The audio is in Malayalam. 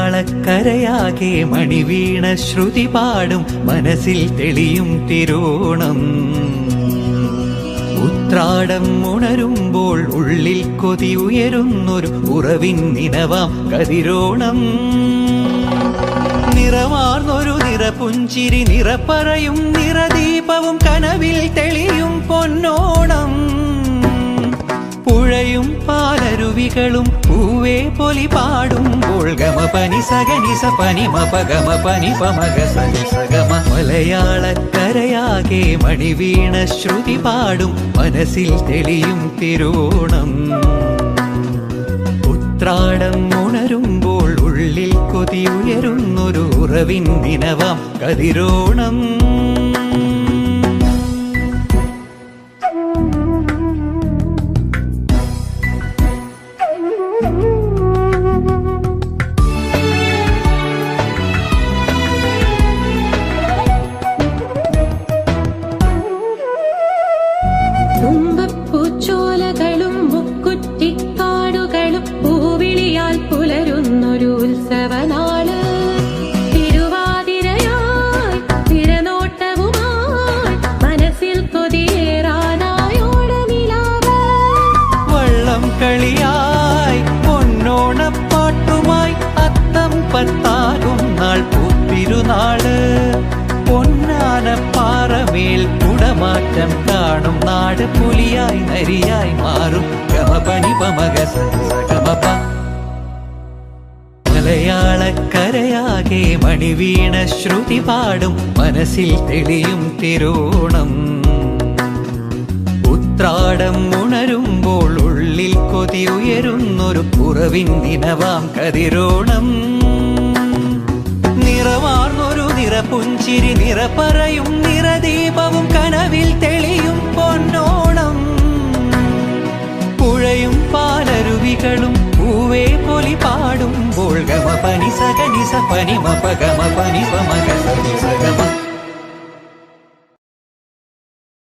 മലയാളക്കരയാകെ മണിവീണ ശ്രുതി പാടും മനസ്സിൽ തെളിയും തിരോണം. ഉത്രാടം ഉണരുമ്പോൾ ഉള്ളിൽ കൊതി ഉയരുന്നൊരു ഉറവിൻ നിനവാം കതിരോണം. നിറമാർന്നൊരു നിറപുഞ്ചിരി നിറപ്പറയും നിറദീപവും കനവിൽ തെളിയും പൊന്നോണം. പുഴയും പാലരുവികളും പൂവേ പൊലി പാടുമ്പോൾ ഗമ പനി സഗനി സ പനി മപഗമ പനി പമഗ സനി സഗമ മലയാളക്കരയാകെ മണിവീണ ശ്രുതി പാടും. മനസ്സിൽ തെളിയും തിരോണം. കൊതി ഉയരുന്നൊരു ഉറവിൻ ദിനവാം കതിരോണം. തുമ്പപ്പൂച്ചോലകളും പത്താകും നാൾ പൂത്തിരുനാൾ പൊന്നാനപ്പാറമേൽ കുടമാറ്റം കാണും. നാട് പുലിയായി നരിയായി മാറും. ഗമപണി പമക ഗമപ. മലയാളക്കരയാകെ മണിവീണ ശ്രുതി പാടും. മനസ്സിൽ തെളിയും തിരോണം. ഉത്രാടം ഉണരുമ്പോൾ ഉള്ളിൽ കൊതി ഉയരുന്നൊരു പുറവിൻ ദിനവാം കതിരോണം. നിറമാർന്നൊരു നിറപുഞ്ചിരി നിറപ്പറയും നിറദീപവും കനവിൽ തെളിയും പൊന്നോണം പുഴയും പാലരുവികളും പൂവേ പൊലി പാടുമ്പോൾ ഗമ പനി സഗനി സ പനി മപ ഗമ പനി പമഗ സനി സഗമ